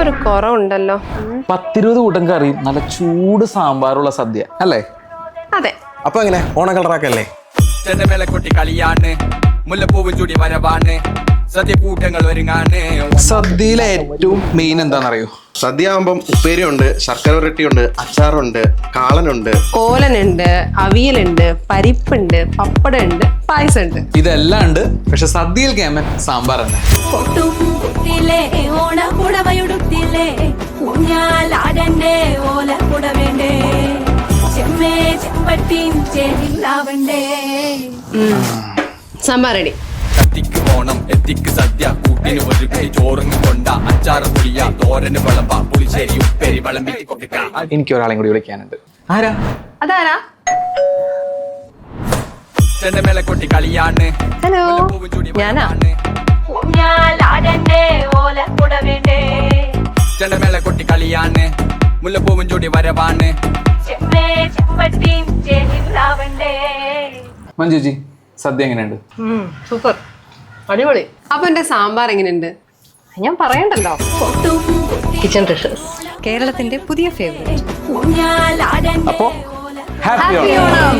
ഒരു കുറവുണ്ടല്ലോ. പത്തിരുപത് കൂട്ടം കറിയും നല്ല ചൂട് സാമ്പാറുള്ള സദ്യ അല്ലേ? അതെ. അപ്പൊ എങ്ങനെ? ഓണം കളറാക്കല്ലേ? കൊട്ടി കളിയാണ് മുല്ലപ്പൂവും ചൂടി വരവാണ് സദ്യ കൂട്ടങ്ങൾ ഒരുങ്ങാണ്. സദ്യയിലെ ഏറ്റവും മെയിൻ എന്താണെന്നറിയോ? സദ്യ ആകുമ്പം ഉപ്പേരിയുണ്ട് ശർക്കര ഉരുട്ടിയുണ്ട് അച്ചാറുണ്ട് കാളനുണ്ട്. ഓലനുണ്ട് അവിയലുണ്ട് പരിപ്പുണ്ട് പപ്പടമുണ്ട് പായസമുണ്ട്. ഇതെല്ലാം ഉണ്ട് പക്ഷെ സദ്യയിൽ കേമൻ സാമ്പാർ തന്നെ. പൊട്ടും കുത്തിലേ ഊഞ്ഞാലാടണ്ടേ ഓല പുടവേണ്ടേ ചെമ്മേ ചെമ്പട്ടിൻ ചേരില്ലാവണ്ടേ സാമ്പാർ റെഡി. കത്തിക്ക് ഓണം എത്തിക്ക് സദ്യ. കൂട്ടിന് ഒരു കൈ ചോറും കൊണ്ട. അച്ചാറ് പുളിയ തോരന് വിളമ്പ. പുളിശ്ശേരി ഉപ്പേരി വിളമ്പി കൊടുക്കാം എനിക്ക് ഒരാളെ കൂടി വിളിക്കാനുണ്ട്. ആരാ? അതാരാ? കൊട്ടി കളിയാണ്. ഹലോ. ഞാനാ? ഓല പുടവേണ്ടേ ചെണ്ടമേള കൊട്ടി കളിയാണ്. മുല്ലപ്പൂവും ചൂടി വരവാണ്. മഞ്ജുജി സദ്യ എങ്ങനെയുണ്ട്? സൂപ്പർ അടിപൊളി. അപ്പൊ എന്റെ സാമ്പാർ എങ്ങനെയുണ്ട്? ഞാൻ പറയണ്ടല്ലോ. കിച്ചൺ ഡിഷസ് കേരളത്തിന്റെ പുതിയ ഫേവറേറ്റ് അപ്പോ ഹാപ്പി ഓണം.